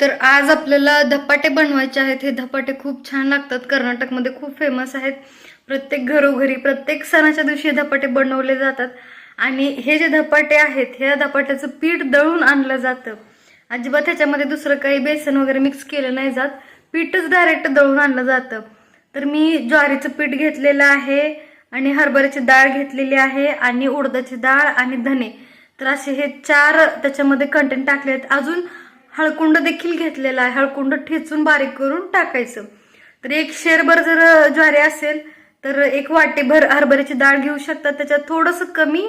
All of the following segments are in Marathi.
तर आज आपल्याला धपाटे बनवायचे आहेत. हे धपाटे खूप छान लागतात. कर्नाटकमध्ये खूप फेमस आहेत. प्रत्येक घरोघरी प्रत्येक सणाच्या दिवशी हे धपाटे बनवले जातात. आणि हे जे धपाटे आहेत ह्या धपाट्याचं पीठ दळून आणलं जातं. अजिबात ह्याच्यामध्ये दुसरं काही बेसन वगैरे मिक्स केलं नाही जात. पीठच डायरेक्ट दळून आणलं जातं. तर मी ज्वारीचं पीठ घेतलेलं आहे आणि हरभऱ्याची डाळ घेतलेली आहे आणि उडदाची डाळ आणि धने. तर असे हे चार त्याच्यामध्ये कंटेंट टाकले आहेत. अजून हळकुंड देखील घेतलेला आहे. हळकुंड ठेचून बारीक करून टाकायचं. तर एक शेरभर जर ज्वारी असेल तर एक वाटेभर हरभऱ्याची डाळ घेऊ शकतात त्याच्यात थोडंसं कमी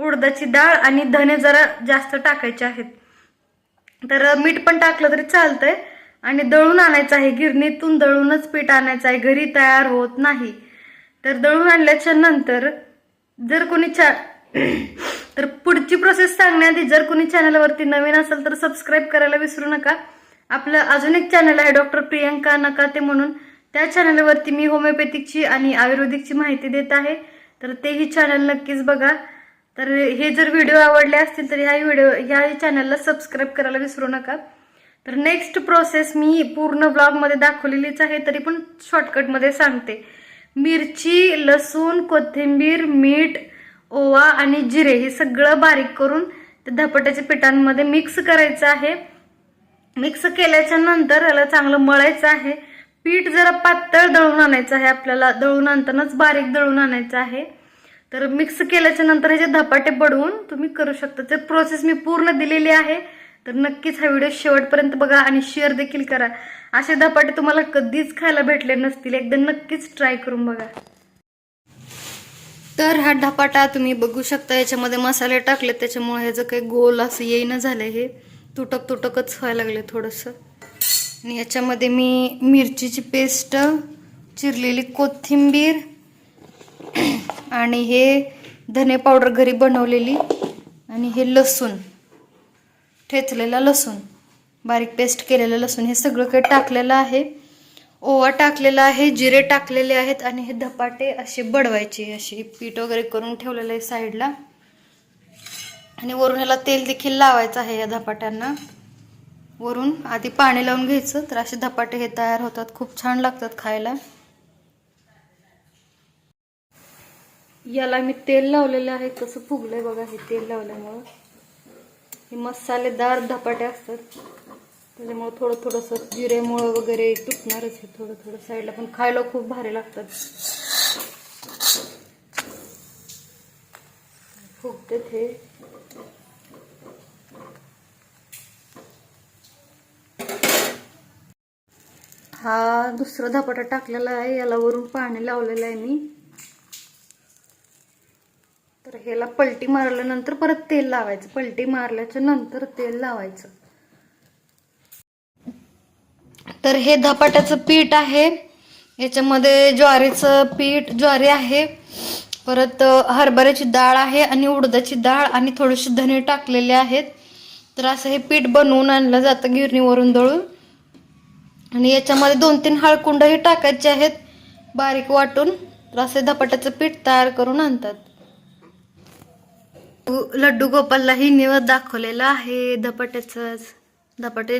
उडदाची डाळ आणि धने जरा जास्त टाकायचे आहेत. तर मीठ पण टाकलं तरी चालतंय. आणि दळून आणायचं आहे. गिरणीतून दळूनच पीठ आणायचं आहे. घरी तयार होत नाही. तर दळून आणल्याच्या नंतर जर कोणी चार तर पुढची प्रोसेस सांगण्याआधी जर कोणी चॅनलवरती नवीन असेल तर सबस्क्राईब करायला विसरू नका. आपलं अजून एक चॅनल आहे डॉक्टर प्रियंका नकाते म्हणून. त्या चॅनलवरती मी होमिओपॅथिकची आणि आयुर्वेदिकची माहिती देत आहे. तर तेही चॅनल नक्कीच बघा. तर हे जर व्हिडिओ आवडले असतील तर ह्या व्हिडिओ ह्या चॅनलला सबस्क्राईब करायला विसरू नका. तर नेक्स्ट प्रोसेस मी पूर्ण ब्लॉगमध्ये दाखवलेलीच आहे तरी पण शॉर्टकटमध्ये सांगते. मिरची लसूण कोथिंबीर मीठ ओवा आणि जिरे हे सगळं बारीक करून त्या धपाट्याच्या पिठांमध्ये मिक्स करायचं आहे. मिक्स केल्याच्यानंतर याला चांगलं मळायचं आहे. पीठ जरा पातळ दळून आणायचं आहे आपल्याला. दळून आणतानाच बारीक दळून आणायचं आहे. तर मिक्स केल्याच्यानंतर ह्याचे धपाटे पडवून तुम्ही करू शकता. ते प्रोसेस मी पूर्ण दिलेली आहे. तर नक्कीच हा व्हिडिओ शेवटपर्यंत बघा आणि शेअर देखील करा. असे धपाटे तुम्हाला कधीच खायला भेटले नसतील. एकदा नक्कीच ट्राय करून बघा. तर हा ढपाटा तुम्ही बघू शकता याच्यामध्ये मसाले टाकले त्याच्यामुळे ह्याचं काही गोल असं येईना झालं हे तुटक तुटकच व्हायला लागले थोडंसं. आणि याच्यामध्ये मी मिरचीची पेस्ट चिरलेली कोथिंबीर आणि हे धने पावडर घरी बनवलेली आणि हे लसूण ठेचलेला लसूण बारीक पेस्ट केलेलं लसूण हे सगळं काही टाकलेलं आहे. ओवा टाकलेला आहे जिरे टाकलेले आहेत आणि हे धपाटे असे बडवायचे असे पीठ वगैरे करून ठेवलेलं आहे साईडला. आणि वरून ह्याला तेल देखील लावायचं आहे या धपाट्यांना. वरून आधी पाणी लावून घ्यायचं तर असे धपाटे हे तयार होतात खूप छान लागतात खायला. याला मी तेल लावलेलं आहे कसं फुगलंय बघा हे तेल लावल्यामुळं. हे मसालेदार धपाटे असतात. त्याच्यामुळं थोडं थोडंसं जिरेमुळं वगैरे तुटणारच हे थोडं थोडं. साईडला पण खायला खूप भारी लागतात. फुगते हे हा दुसरा धपाटा टाकलेला आहे. याला वरून पाणी लावलेलं आहे मी. तर ह्याला पलटी मारल्यानंतर परत तेल लावायचं. पलटी मारल्याच्या नंतर तेल लावायचं. तर हे धपाट्याचं पीठ आहे. याच्यामध्ये ज्वारीचं पीठ ज्वारी आहे. परत हरभऱ्याची डाळ आहे आणि उडदाची डाळ आणि थोडेसे धने टाकलेले आहेत. तर असं हे पीठ बनवून आणलं जातं गिरणीवरून दळून. आणि याच्यामध्ये दोन तीन हळकुंडही टाकायचे आहेत बारीक वाटून. तर असे धपाट्याचं पीठ तयार करून आणतात. लड्डू गोपाललाही हिनीवर दाखवलेलं आहे धपाट्याचंच. धपाटे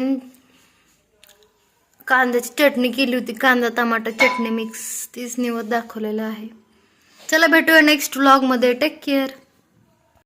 कांद्याची चटणी केली होती कांदा टमाटा चटणी मिक्स तीच निवद दाखवलेलं आहे. चला भेटूया नेक्स्ट व्लॉगमध्ये टेक केअर